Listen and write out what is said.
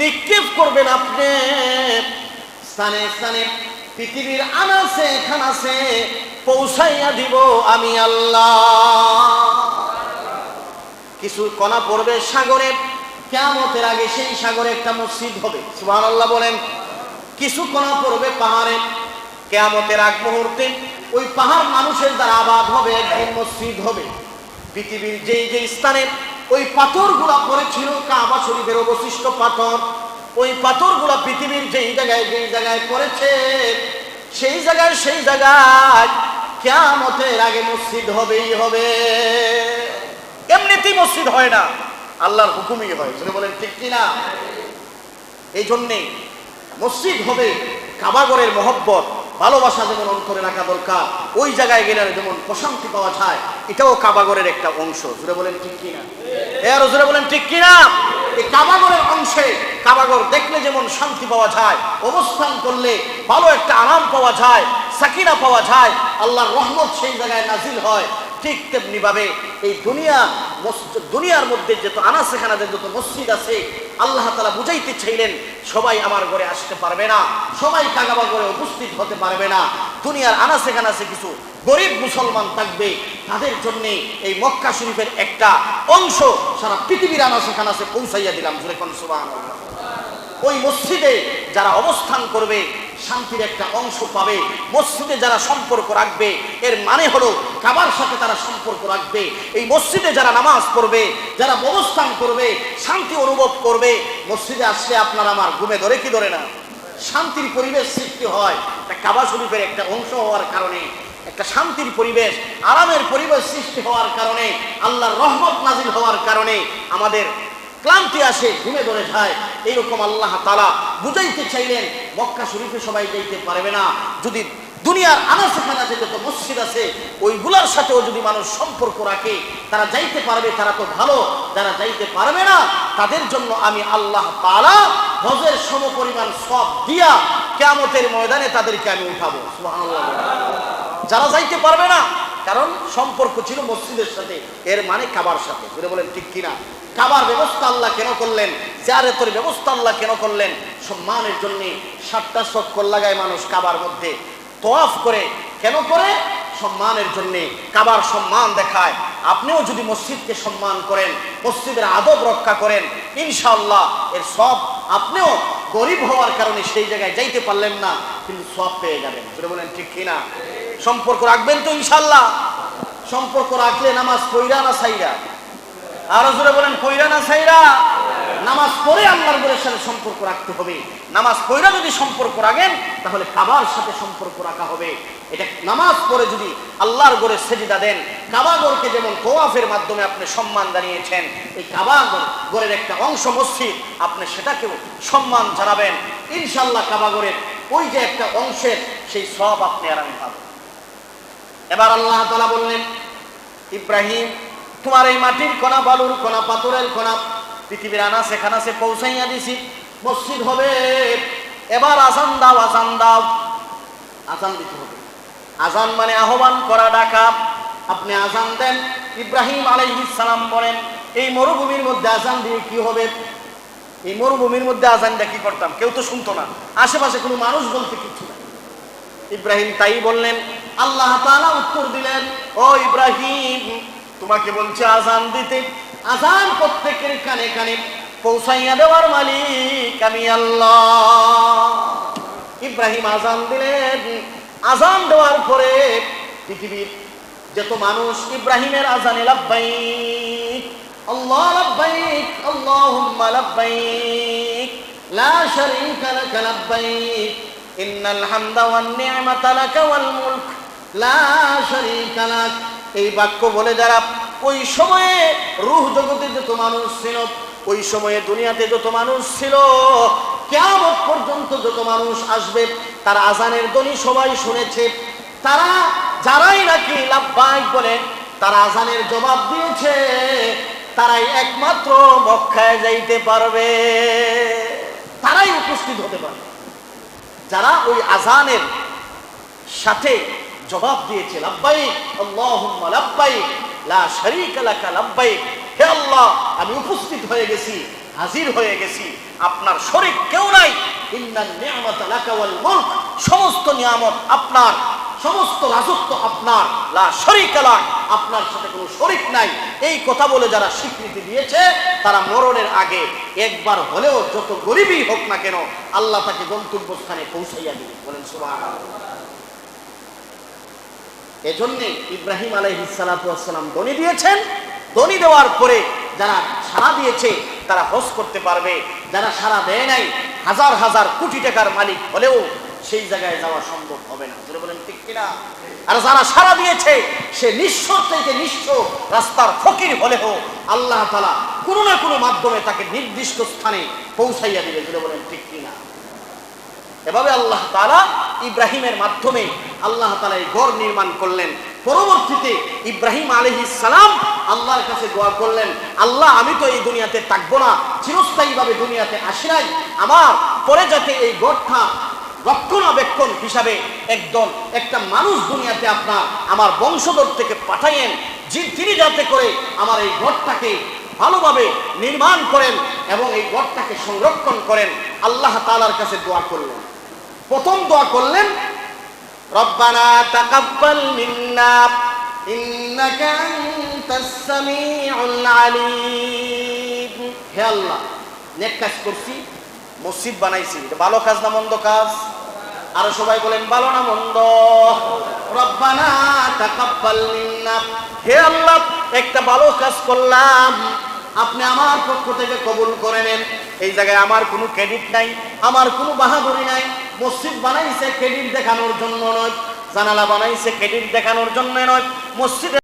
নিক্ষেপ করবেন আপনি। স্থানে স্থানে পৃথিবীর আনাসে, খানাসে পৌঁছাইয়া দিব আমি আল্লাহ। কিছু কণা পড়বে সাগরে কেমতের আগে সেই সাগরে একটা মসজিদ হবে। সুবহান আল্লাহ বলেন, কিছু কণা পড়বে পাহাড়ে, কেয়ামতের আগ মুহূর্তে ওই পাহাড় মানুষের দ্বারা আবাদ হবে, একদিন মসজিদ হবে। পৃথিবীর যেই যেই স্থানে ওই পাথর পাথরগুলা পড়েছিল কাবা শরীফের অবশিষ্ট পাথর। ওই পাথরগুলা পৃথিবীর যেই জায়গায় যেই জায়গায় পড়েছে, সেই জায়গায় সেই জায়গায় কেয়ামতের আগে মসজিদ হবেই হবে। এমনিতেই মসজিদ হয় না, আল্লাহর হুকুমই হয়। যদি বলেন, ঠিক কিনা এই জন্যে মসজিদ হবে কাবাগরের মহব্বত, ভালোবাসা যেমন অন্তরে রাখা দরকার, ওই জায়গায় গেলে যেমন প্রশান্তি পাওয়া যায়, এটাও কাবাগরের একটা অংশ। জুড়ে বলেন, ঠিক কিনা এর বলেন, ঠিক কিনা? এই কাবাগরের অংশে কাবাগর দেখলে যেমন শান্তি পাওয়া যায়, অবস্থান করলে ভালো একটা আরাম পাওয়া যায়, সাকিনা পাওয়া যায়, আল্লাহর রহমত সেই জায়গায় নাজিল হয়, ঠিক তেমনি ভাবে এই দুনিয়া দুনিয়ার মধ্যে যত আনাসে খানাদের যত মসজিদ আছে, আল্লাহ তালা বুঝাইতে চাইলেন, সবাই আমার ঘরে আসতে পারবে না, সবাই কাগাবা করে উপস্থিত হতে পারবে না। দুনিয়ার আনাসে খানাসে কিছু গরিব মুসলমান থাকবে, তাদের জন্য এই মক্কা শরীফের একটা অংশ সারা পৃথিবীর আনা আনাসে খানাসে পৌঁছাইয়া দিলাম জুড়ে কোন সুবাহ ওই মসজিদে যারা অবস্থান করবে, শান্তির একটা অংশ পাবে। মসজিদে যারা সম্পর্ক রাখবে, এর মানে হলো কাবার সাথে তারা সম্পর্ক রাখবে। এই মসজিদে যারা নামাজ পড়বে, যারা অবস্থান করবে, শান্তি অনুভব করবে, মসজিদে আসলে আপনার আমার ঘুমে ধরে কি ধরে না? শান্তির পরিবেশ সৃষ্টি হয় কাবা শরীফের একটা অংশ হওয়ার কারণে। একটা শান্তির পরিবেশ, আরামের পরিবেশ সৃষ্টি হওয়ার কারণে, আল্লাহর রহমত নাজিল হওয়ার কারণে আমাদের ক্লান্তি আসে, ঘুমে ধরে যায়। এইরকম আল্লাহ তালা বুঝাইতে চাইলেন, মক্কা শরীফে সবাই যাইতে পারবে না। যদি দুনিয়ার আনাচে খানাচে যত মসজিদ আছে ওইগুলার সাথেও যদি মানুষ সম্পর্ক রাখে, তারা যাইতে পারবে, তারা তো ভালো। যারা যাইতে পারবে না, তাদের জন্য আমি আল্লাহ তালা হজের সম পরিমাণ সব দিয়া কেয়ামতের ময়দানে তাদেরকে আমি উঠাবো। যারা যাইতে পারবে না, কারণ সম্পর্ক ছিল মসজিদের সাথে, এর মানে কাবার সাথে। ঘুরে বলেন ঠিক কিনা? কাবার ব্যবস্থা আল্লাহ কেন করলেন? জিয়ারতের ব্যবস্থা আল্লাহ কেন করলেন? সম্মানের জন্য সাতটা চক্কর লাগায় মানুষ কাবার মধ্যে তোয়াফ করে। কেন করে? সম্মানের জন্য। কাবার সম্মান দেখায়। আপনিও যদি মসজিদকে সম্মান করেন, মসজিদের আদব রক্ষা করেন, ইনশাআল্লাহ এর সব আপনিও গরিব হওয়ার কারণে সেই জায়গায় যাইতে পারলেন না, কিন্তু সব পেয়ে যাবেন। বলেন ঠিক কিনা? সম্পর্ক রাখবেন তো ইনশাল্লাহ সম্পর্ক রাখলে নামাজ পইরা না সাইরা আরও জোরে বলেন কইরা না সাইরা নামাজ পড়ে আল্লাহর ঘরের সাথে সম্পর্ক রাখতে হবে। নামাজ পড়া যদি সম্পর্ক রাখেন, তাহলে কাবার সাথে সম্পর্ক রাখা হবে। এটা নামাজ পড়ে যদি আল্লাহর ঘরে সেজিদা দেন কাবাগরকে যেমন তোয়াফের মাধ্যমে আপনি সম্মান জানিয়েছেন, এই কাবাগর ঘরের একটা অংশ মসজিদ, আপনি সেটাকেও সম্মান জানাবেন। ইনশাল্লাহ কাবাগরের ওই যে একটা অংশের সেই সব আপনি আর আমি পাবেন। এবার আল্লাহ তালা বললেন, ইব্রাহিম, তোমার এই মাটির কণা বালুর কণা পাথরের কণা পৃথিবীর আনাসে সে পৌঁছাইয়া দিছি। মসজিদ হবে। এবার আসান দাও আসান দাও। আসান দিতে হবে। আজান মানে আহ্বান করা, ডাকা। আপনি আজান দেন। ইব্রাহিম সালাম বলেন, এই মরুভূমির মধ্যে আজান দিয়ে কি হবে? এই মরুভূমির মধ্যে আজানটা কি করতাম? কেউ তো শুনতো না। আশেপাশে কোনো মানুষ বলতে কিছু ইব্রাহিম তাই বললেন, আল্লাহ তাআলা উত্তর দিলেন, ও ইব্রাহিম, তোমাকে বলছে আজান দিতে। আজান প্রত্যেকের কানে কানে পৌঁছাইয়া দেওয়ার মালিক আমি আল্লাহ। ইব্রাহিম আজান দিলেন। আজান দেওয়ার পরে পৃথিবীর যত মানুষ ইব্রাহিমের আজানে লাব্বাইক, আল্লাহ লাব্বাইক, আল্লাহুম্মা লাব্বাইক, লা শারীকা লাক লাব্বাইক এই বাক্য বলে যারা, ওই সময়ে রূহ জগতে যত মানুষ ছিল, ওই সময়ে দুনিয়াতে যত মানুষ ছিল, কেয়ামত পর্যন্ত যত মানুষ আসবে, তার আজানের ধ্বনি সবাই শুনেছে। তারা যারাই নাকি লাভবাহিক বলে, তারা আজানের জবাব দিয়েছে। তারাই একমাত্র মক্কায় যাইতে পারবে। তারাই উপস্থিত হতে পারবে। যারা ওই আজানের সাথে জবাব দিয়েছে, লাব্বাইক, আল্লাহুম্মা লাব্বাইক, লা শারীকা লাকা লাব্বাইক, হে আল্লাহ, আমি উপস্থিত হয়ে গেছি, হাজির হয়ে গেছি, আপনার শরীর কেউ নাই, ইন্নান নিয়ামত লাকা ওয়াল মুলক, সমস্ত নিয়ামত আপনার সমস্ত রাজত্ব আপনার, লা শরীকা লাক। আপনার সাথে কোনো শরীক নাই। এই কথা বলে যারা স্বীকৃতি দিয়েছে, তারা মরণের আগে একবার হলেও যত গরিবই হোক না কেন, আল্লাহ তাকে গন্তব্যস্থানে পৌঁছাইয়া দিবে। বলেন, সুবহানাল্লাহ। এজন্যে ইব্রাহিম আলাইহি সালাম দনি দিয়েছেন। দনি দেওয়ার পরে যারা সাড়া দিয়েছে, তারা হজ করতে পারবে। যারা সাড়া দেয় নাই, হাজার হাজার কোটি টাকার মালিক হলেও সেই জায়গায় যাওয়া সম্ভব হবে না। যেটা বলেন, ঠিক কিনা? আর যারা সাড়া দিয়েছে, সে নিঃস্ব থেকে নিঃস্ব রাস্তার ফকির হলেও আল্লাহ তালা কোনো না কোনো মাধ্যমে তাকে নির্দিষ্ট স্থানে পৌঁছাইয়া দিবে যেটা বলেন, ঠিক কিনা? এভাবে আল্লাহ তালা ইব্রাহিমের মাধ্যমে আল্লাহ তালা এই ঘর নির্মাণ করলেন। পরবর্তীতে ইব্রাহিম আলহি সালাম আল্লাহর কাছে দোয়া করলেন, আল্লাহ, আমি তো এই দুনিয়াতে থাকব না। চিরস্থায়ীভাবে দুনিয়াতে আসি নাই। আমার পরে যাতে এই গড়টা রক্ষণাবেক্ষণ হিসাবে একদম একটা মানুষ দুনিয়াতে আপনার আমার বংশধর থেকে পাঠাইয়েন তিনি যাতে করে আমার এই ঘরটাকে ভালোভাবে নির্মাণ করেন এবং এই ঘরটাকে সংরক্ষণ করেন। আল্লাহ তালার কাছে দোয়া করলেন। প্রথম দোয়া করলেন, রব্বানা তাকাব্বাল মিন্না, ইন্নাকা আনতাস সামিউল আলিম। হে আল্লাহ, নেক কাজ করছি। মসজিদ বানাইছি। ভালো কাজ না মন্দ কাজ? আরও সবাই বলেন, ভালো না মন্দ? রব্বানা তাকাব্বাল মিন্না। হে আল্লাহ, একটা ভালো কাজ করলাম। আপনি আমার পক্ষ থেকে কবুল করে নেন। এই জায়গায় আমার কোনো ক্রেডিট নাই, আমার কোনো বাহাদুরি নাই। মসজিদ বানাইছে, ক্রেডিট দেখানোর জন্য নয়। জানালা বানাইছে, ক্রেডিট দেখানোর জন্য নয়। মসজিদে